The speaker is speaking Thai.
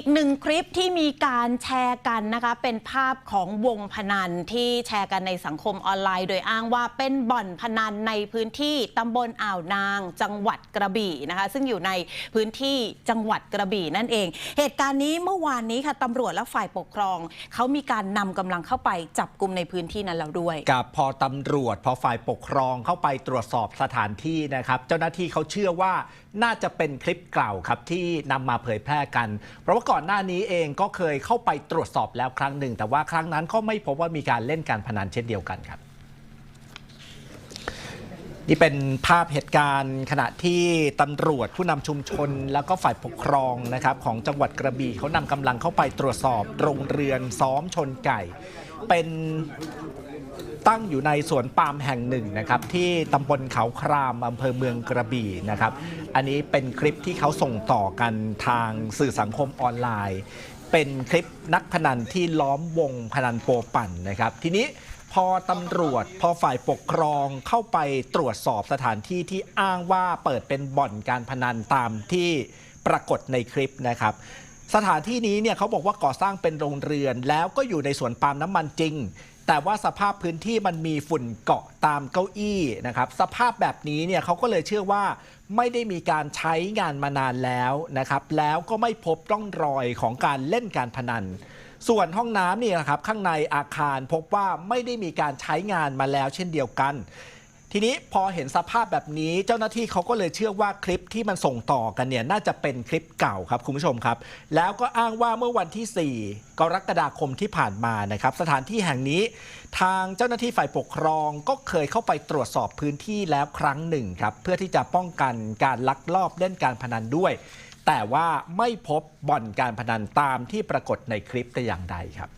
อีกหนึ่งคลิปที่มีการแชร์กันนะคะเป็นภาพของวงพนันที่แชร์กันในสังคมออนไลน์ โดยอ้างว่าเป็นบ่อนพนันในพื้นที่ตำบลอ่าวนาง จังหวัดกระบี่นะคะ ซึ่งอยู่ในพื้นที่จังหวัดกระบี่นั่นเอง เหตุการณ์นี้เมื่อวานนี้ค่ะตำรวจและฝ่ายปกครองเขามีการนำกำลังเข้าไปจับกลุ่มในพื้นที่นั้นแล้วด้วย กับพอตำรวจพอฝ่ายปกครองเข้าไปตรวจสอบสถานที่นะครับ เจ้าหน้าที่เขาเชื่อว่าน่าจะเป็นคลิปเก่าครับที่นำมาเผยแพร่กันเพราะว่าก่อนหน้านี้เองก็เคยเข้าไปตรวจสอบแล้วครั้งหนึ่ง แต่ว่าครั้งนั้นก็ไม่พบว่ามีการเล่นการพนันเช่นเดียวกันครับ นี่เป็นภาพเหตุการณ์ขณะที่ตำรวจผู้นำชุมชน แล้วก็ฝ่ายปกครองนะครับของจังหวัดกระบี่เขานำกำลังเข้าไปตรวจสอบโรงเรือนซ้อมชนไก่ เป็นตั้งอยู่ในสวนปาล์มแห่งหนึ่งนะครับที่ตำบลเขาครามอำเภอเมืองกระบี่นะครับอันนี้เป็นคลิปที่เขาส่งต่อกันทางสื่อสังคมออนไลน์ เป็นคลิปนักพนันที่ล้อมวงพนันโปปั่นนะครับทีนี้พอตำรวจพอฝ่ายปกครองเข้าไปตรวจสอบสถานที่ที่อ้างว่าเปิดเป็นบ่อนการพนันตามที่ปรากฏในคลิปนะครับ สถานที่นี้เนี่ยเขาบอกว่าก่อสร้างเป็นโรงเรือน แล้วก็อยู่ในสวนปาล์มน้ำมันจริง แต่ว่าสภาพพื้นที่มันมีฝุ่นเกาะตามเก้าอี้นะครับ สภาพแบบนี้เนี่ยเขาก็เลยเชื่อว่าไม่ได้มีการใช้งานมานานแล้วนะครับ แล้วก็ไม่พบร่องรอยของการเล่นการพนัน ส่วนห้องน้ำนี่นะครับข้างในอาคารพบว่าไม่ได้มีการใช้งานมาแล้วเช่นเดียวกัน ทีนี้พอเห็นสภาพแบบนี้เจ้าหน้าที่เขาก็เลยเชื่อว่าคลิปที่มันส่งต่อกันเนี่ยน่าจะเป็นคลิปเก่าครับคุณผู้ชมครับ แล้วก็อ้างว่าเมื่อวันที่ 4 กรกฎาคมที่ผ่านมานะครับ สถานที่แห่งนี้ทางเจ้าหน้าที่ฝ่ายปกครองก็เคยเข้าไปตรวจสอบพื้นที่แล้วครั้งหนึ่งครับเพื่อที่จะป้องกันการลักลอบเล่นการพนันด้วย แต่ว่าไม่พบบ่อนการพนันตามที่ปรากฏในคลิปแต่อย่างใดครับ